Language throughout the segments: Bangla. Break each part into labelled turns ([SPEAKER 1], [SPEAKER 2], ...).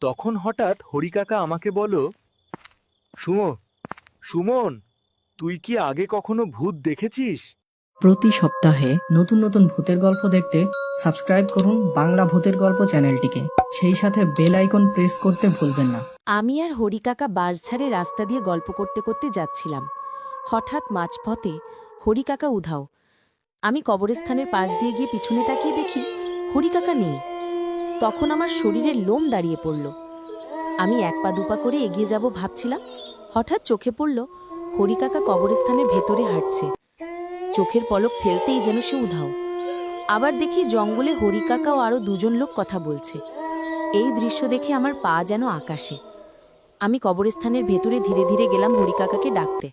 [SPEAKER 1] তখন হঠাৎ হরিকাকা আমাকে বলো সুমো সুমন তুই কি আগে কখনো ভূত দেখেছিস?
[SPEAKER 2] প্রতি সপ্তাহে নতুন নতুন ভূতের গল্প দেখতে সাবস্ক্রাইব করুন বাংলা ভূতের গল্প চ্যানেলটিকে। সেই সাথে বেল আইকন প্রেস করতে ভুলবেন না।
[SPEAKER 3] আমি আর হরিকাকা বাঁশঝাড়ে রাস্তা দিয়ে গল্প করতে করতে যাচ্ছিলাম। হঠাৎ মাঝপথে হরিকাকা উধাও। আমি কবরস্থানের পাশ দিয়ে গিয়ে পিছনে তাকিয়ে দেখি হরিকাকা নেই। তখন আমার শরীরের লোম দাঁড়িয়ে পড়ল। আমি এক পা দুপা করে এগিয়ে যাব ভাবছিলাম। হঠাৎ চোখে পড়ল হরিকাকা কবরস্থানের ভেতরে হাঁটছে। চোখের পলক ফেলতেই যেন সে উধাও। আবার দেখি জঙ্গলে হরিকাকা ও আরও দুজন লোক কথা বলছে। এই দৃশ্য দেখে আমার পা যেন আকাশে। আমি কবরস্থানের ভেতরে ধীরে ধীরে গেলাম হরিকাকাকে ডাকতে।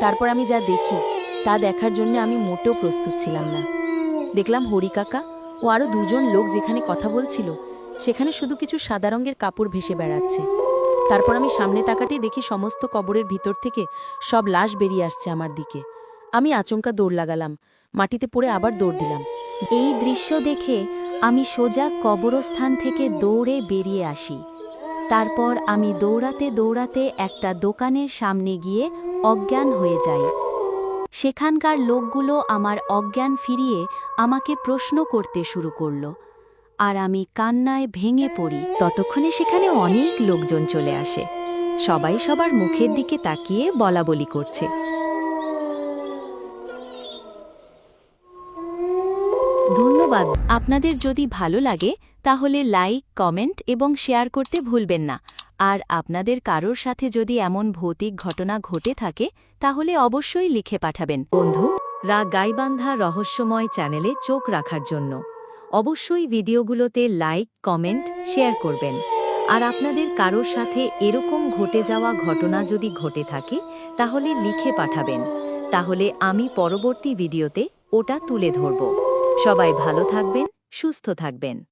[SPEAKER 3] তারপর আমি যা দেখি, তা দেখার জন্য আমি মোটেও প্রস্তুত ছিলাম না। দেখলাম হরিকাকা ও আরও দুজন লোক যেখানে কথা বলছিল, সেখানে শুধু কিছু সাদা রঙের কাপড় ভেসে বেড়াচ্ছে। তারপর আমি সামনে তাকাতেই দেখি সমস্ত কবরের ভিতর থেকে সব লাশ বেরিয়ে আসছে আমার দিকে। আমি আচমকা দৌড় লাগালাম, মাটিতে পড়ে আবার দৌড় দিলাম।
[SPEAKER 4] এই দৃশ্য দেখে আমি সোজা কবরস্থান থেকে দৌড়ে বেরিয়ে আসি। তারপর আমি দৌড়াতে দৌড়াতে একটা দোকানের সামনে গিয়ে অজ্ঞান হয়ে যাই। সেখানকার লোকগুলো আমার অজ্ঞান ফিরিয়ে আমাকে প্রশ্ন করতে শুরু করল। আর আমি কান্নায় ভেঙে পড়ি। ততক্ষণে সেখানে অনেক লোকজন চলে আসে। সবাই সবার মুখের দিকে তাকিয়ে বলা বলি করছে। ধন্যবাদ। আপনাদের যদি ভালো লাগে, তাহলে লাইক, কমেন্ট এবং শেয়ার করতে ভুলবেন না। আর আপনাদের কারোর সাথে যদি এমন ভৌতিক ঘটনা ঘটে থাকে, তাহলে অবশ্যই লিখে পাঠাবেন। বন্ধু, রা গাইবান্ধা রহস্যময় চ্যানেলে চোখ রাখার জন্য। অবশ্যই ভিডিওগুলোতে লাইক, কমেন্ট, শেয়ার করবেন। আর আপনাদের কারোর সাথে এরকম ঘটে যাওয়া ঘটনা যদি ঘটে থাকে, তাহলে লিখে পাঠাবেন। তাহলে আমি পরবর্তী ভিডিওতে ওটা তুলে ধরব। সবাই ভালো থাকবেন, সুস্থ থাকবেন।